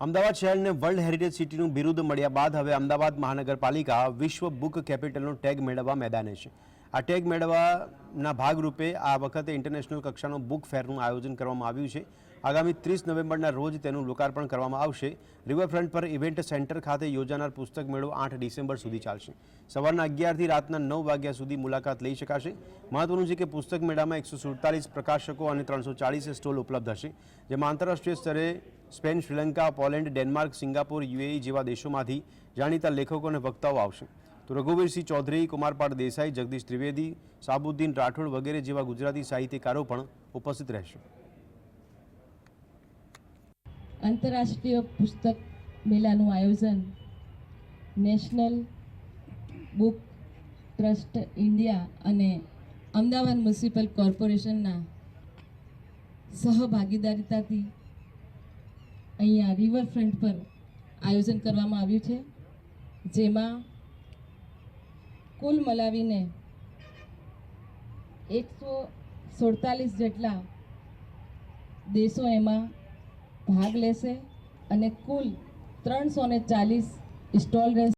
અમદાવાદ શહેરને world heritage સિટીનું બિરુદ મળ્યા બાદ હવે અમદાવાદ મહાનગરપાલિકા વિશ્વ બુક કેપિટલનો ટેગ મેળવવા મેદાને છે. આ ટેગ મેળવવાના ભાગરૂપે આ વખતે ઇન્ટરનેશનલ કક્ષાનો બુક ફેરનું આયોજન કરવામાં આવ્યું છે. આગામી ત્રીસ નવેમ્બરના રોજ તેનું લોકાર્પણ કરવામાં આવશે. રિવરફ્રન્ટ પર ઇવેન્ટ સેન્ટર ખાતે યોજાનાર પુસ્તક મેળો આઠ ડિસેમ્બર સુધી ચાલશે. સવારના અગિયારથી રાતના નવ વાગ્યા સુધી મુલાકાત લઈ શકાશે. મહત્વનું છે કે પુસ્તક મેળામાં એકસો સુડતાલીસ પ્રકાશકો અને ત્રણસો ચાળીસ સ્ટોલ ઉપલબ્ધ હશે, જેમાં આંતરરાષ્ટ્રીય સ્તરે Spain, Sri Lanka, Poland, Denmark, Singapore, UAE જેવા દેશોમાંથી જાણીતા લેખકો અને વક્તાઓ આવશે. તો રઘુવીરસિંહ ચૌધરી, કુમારપાળ દેસાઈ, જગદીશ ત્રિવેદી, સાબુદ્દીન રાઠોડ વગેરે જેવા ગુજરાતી સાહિત્યકારો પણ ઉપસ્થિત રહેશે. આંતરરાષ્ટ્રીય પુસ્તક મેળાનું આયોજન નેશનલ બુક ટ્રસ્ટ ઇન્ડિયા અને અમદાવાદ મ્યુનિસિપલ કોર્પોરેશનના સહભાગીદારીતાથી અહીંયા રિવરફ્રન્ટ પર આયોજન કરવામાં આવ્યું છે, જેમાં કુલ મલાવીને એકસો સુડતાલીસ જેટલા દેશો એમાં ભાગ લેશે અને કુલ ત્રણસો ચાલીસ સ્ટોલ રહેશે.